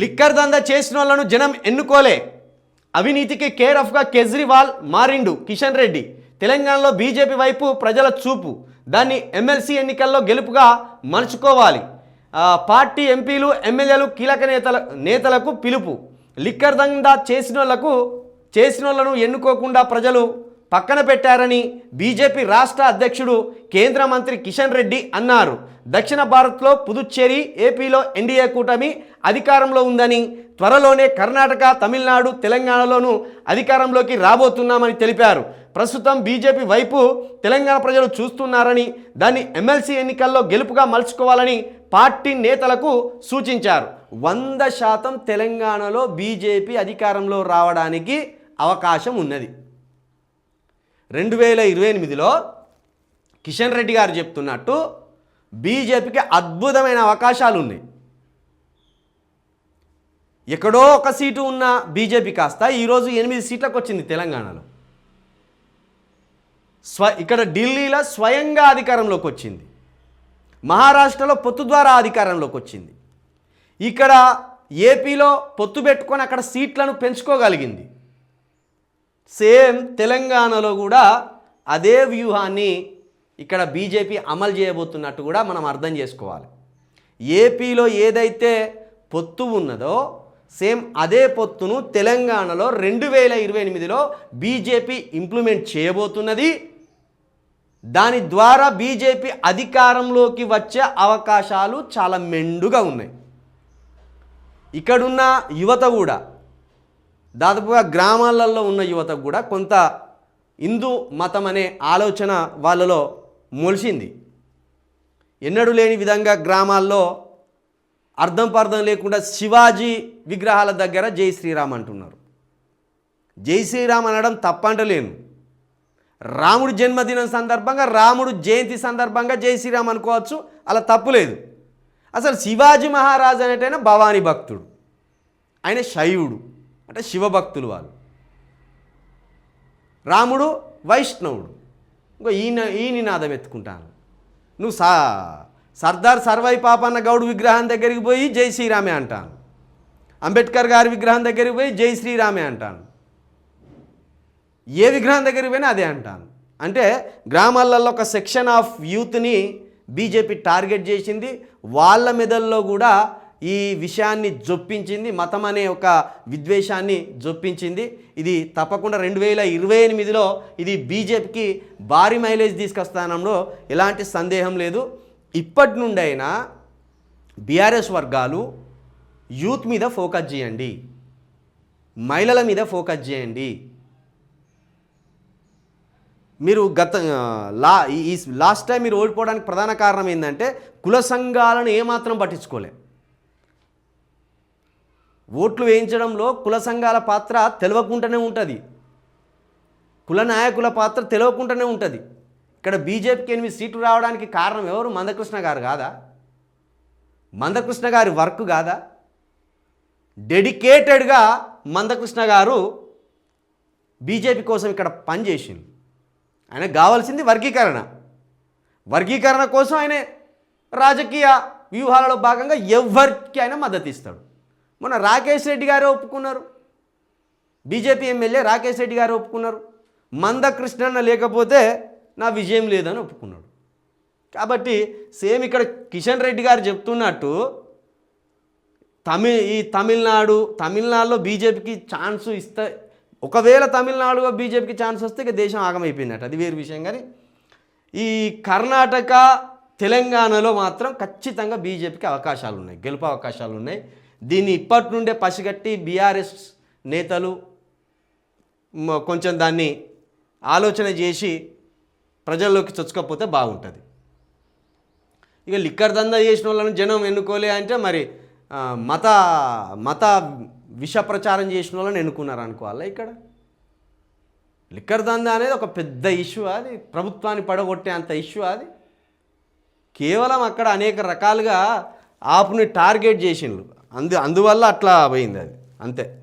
Liquor దందా చేసిన వాళ్ళను జనం ఎన్నుకోలే. అవినీతికి కేర్ ఆఫ్గా కేజ్రీవాల్ మారిండు కిషన్ రెడ్డి. తెలంగాణలో బీజేపీ వైపు ప్రజల చూపు. దాన్ని ఎమ్మెల్సీ ఎన్నికల్లో గెలుపుగా మలుచుకోవాలి. పార్టీ ఎంపీలు ఎమ్మెల్యేలు కీలక నేతల నేతలకు పిలుపు. లిక్కర్ దందా చేసిన వాళ్ళకు చేసిన వాళ్ళను ఎన్నుకోకుండా ప్రజలు పక్కన పెట్టారని బీజేపీ రాష్ట్ర అధ్యక్షుడు కేంద్ర మంత్రి కిషన్ రెడ్డి అన్నారు. దక్షిణ భారత్లో పుదుచ్చేరి ఏపీలో ఎన్డీఏ కూటమి అధికారంలో ఉందని త్వరలోనే కర్ణాటక తమిళనాడు తెలంగాణలోనూ అధికారంలోకి రాబోతున్నామని తెలిపారు. ప్రస్తుతం బీజేపీ వైపు తెలంగాణ ప్రజలు చూస్తున్నారని దాన్ని ఎమ్మెల్సీ ఎన్నికల్లో గెలుపుగా మలుచుకోవాలని పార్టీ నేతలకు సూచించారు. వంద శాతం తెలంగాణలో బీజేపీ అధికారంలో రావడానికి అవకాశం ఉన్నది. రెండు వేల ఇరవై ఎనిమిదిలో కిషన్ రెడ్డి గారు చెప్తున్నట్టు బీజేపీకి అద్భుతమైన అవకాశాలు ఉన్నాయి ఎక్కడో ఒక సీటు ఉన్న బీజేపీ కాస్త ఈరోజు ఎనిమిది సీట్లకు వచ్చింది తెలంగాణలో. స్వ ఇక్కడ ఢిల్లీలో స్వయంగా అధికారంలోకి వచ్చింది మహారాష్ట్రలో పొత్తు ద్వారా అధికారంలోకి వచ్చింది ఇక్కడ ఏపీలో పొత్తు పెట్టుకొని అక్కడ సీట్లను పెంచుకోగలిగింది. సేమ్ తెలంగాణలో కూడా అదే వ్యూహాన్ని ఇక్కడ బీజేపీ అమలు చేయబోతున్నట్టు కూడా మనం అర్థం చేసుకోవాలి. ఏపీలో ఏదైతే పొత్తు ఉన్నదో సేమ్ అదే పొత్తును తెలంగాణలో రెండు వేల ఇరవై ఎనిమిదిలో బీజేపీ ఇంప్లిమెంట్ చేయబోతున్నది. దాని ద్వారా బీజేపీ అధికారంలోకి వచ్చే అవకాశాలు చాలా మెండుగా ఉన్నాయి. ఇక్కడున్న యువత కూడా దాదాపుగా గ్రామాలలో ఉన్న యువతకు కూడా కొంత హిందూ మతం అనే ఆలోచన వాళ్ళలో మొలిచింది ఎన్నడూ లేని విధంగా గ్రామాల్లో అర్థం పర్థం లేకుండా శివాజీ విగ్రహాల దగ్గర జై శ్రీరామ్ అంటున్నారు. జై శ్రీరామ్ అనడం తప్పంటలేను. రాముడి జన్మదినం సందర్భంగా రాముడు జయంతి సందర్భంగా జై శ్రీరామ్ అనుకోవచ్చు అలా తప్పులేదు అసలు శివాజీ మహారాజ్ అనేటైనా భవానీ భక్తుడు. ఆయన శైవుడు. అంటే శివభక్తులు వాళ్ళు. రాముడు వైష్ణవుడు. ఇంకో ఈయన ఈ నినాదం ఎత్తుకుంటాను నువ్వు సా సర్దార్ సర్వై పాపన్న గౌడ్ విగ్రహం దగ్గరికి పోయి జై శ్రీరామే అంటాను. అంబేద్కర్ గారి విగ్రహం దగ్గరికి పోయి జై శ్రీరామే అంటాను. ఏ విగ్రహం దగ్గరికి పోయినా అదే అంటాను. అంటే గ్రామాలలో ఒక సెక్షన్ ఆఫ్ యూత్ని బీజేపీ టార్గెట్ చేసింది. వాళ్ళ మెదల్లో కూడా ఈ విషయాన్ని జొప్పించింది మతం అనే ఒక విద్వేషాన్ని జొప్పించింది. ఇది తప్పకుండా రెండు వేల ఇరవై ఎనిమిదిలో ఇది బీజేపీకి భారీ మైలేజ్ తీసుకొస్తానంలో ఎలాంటి సందేహం లేదు. ఇప్పటి నుండైనా బీఆర్ఎస్ వర్గాలు యూత్ మీద ఫోకస్ చేయండి. మహిళల మీద ఫోకస్ చేయండి. మీరు గత లా ఈ- ఈ లాస్ట్ టైం మీరు ఓడిపోవడానికి ప్రధాన కారణం ఏంటంటే కుల సంఘాలను ఏమాత్రం పట్టించుకోలే. ఓట్లు వేయించడంలో కుల సంఘాల పాత్ర తెలవకుండానే ఉంటుంది. కుల నాయకుల పాత్ర తెలవకుండానే ఉంటుంది. ఇక్కడ బీజేపీకి ఎనిమిది సీట్లు రావడానికి కారణం ఎవరు? మందకృష్ణ గారు కాదా? మందకృష్ణ గారి వర్క్ కాదా? డెడికేటెడ్గా మందకృష్ణ గారు బీజేపీ కోసం ఇక్కడ పనిచేసింది ఆయనకు కావాల్సింది వర్గీకరణ. వర్గీకరణ కోసం ఆయన రాజకీయ వ్యూహాలలో భాగంగా ఎవరికి ఆయన మద్దతు ఇస్తాడు మొన్న రాకేష్ రెడ్డి గారు ఒప్పుకున్నారు. బీజేపీ ఎమ్మెల్యే రాకేష్ రెడ్డి గారు ఒప్పుకున్నారు. మందకృష్ణన్న లేకపోతే నా విజయం లేదని ఒప్పుకున్నాడు. కాబట్టి సేమ్ ఇక్కడ కిషన్ రెడ్డి గారు చెప్తున్నట్టు తమిళ ఈ తమిళనాడు తమిళనాడులో బీజేపీకి ఛాన్స్ ఇస్తే ఒకవేళ తమిళనాడులో బీజేపీకి ఛాన్స్ వస్తే ఇక దేశం ఆగమైపోయినట్టు అది వేరు విషయం కానీ ఈ కర్ణాటక తెలంగాణలో మాత్రం ఖచ్చితంగా బీజేపీకి అవకాశాలు ఉన్నాయి గెలుపు అవకాశాలు ఉన్నాయి దీన్ని ఇప్పటి నుండే పసిగట్టి బీఆర్ఎస్ నేతలు కొంచెం దాన్ని ఆలోచన చేసి ప్రజల్లోకి చొచ్చుకపోతే బాగుంటుంది. ఇక లిక్కర్ దందా చేసిన వాళ్ళని జనం ఎన్నుకోలే అంటే మరి మత మత విష ప్రచారం చేసిన వాళ్ళని ఎన్నుకున్నారు అనుకోవాలా ఇక్కడ. లిక్కర్ దందా అనేది ఒక పెద్ద ఇష్యూ అది ప్రభుత్వాన్ని పడగొట్టే అంత ఇష్యూ అది. కేవలం అక్కడ అనేక రకాలుగా ఆపుని టార్గెట్ చేసిండ్రు. అందు అందువల్ల అట్లా పోయింది అది. అంతే.